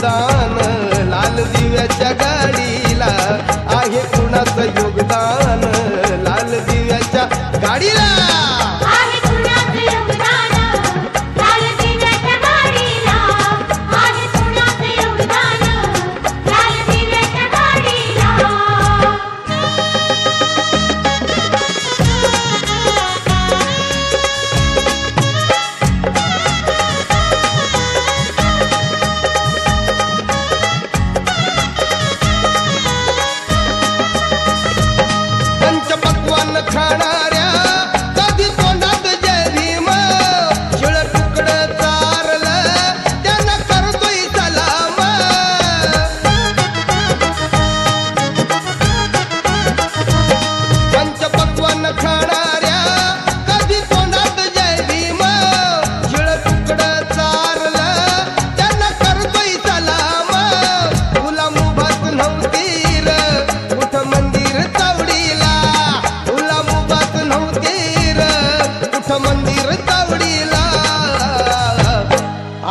दान लाल दिव्याच्या गाडी.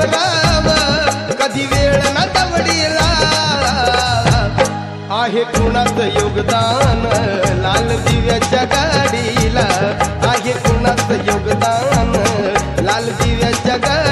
राम कधी वेळ ना दवडीला आहे कुणाच योगदान लाल दिव्याच्या गाडीला. आहे कुणाचं योगदान लाल दिव्याच्या गाडी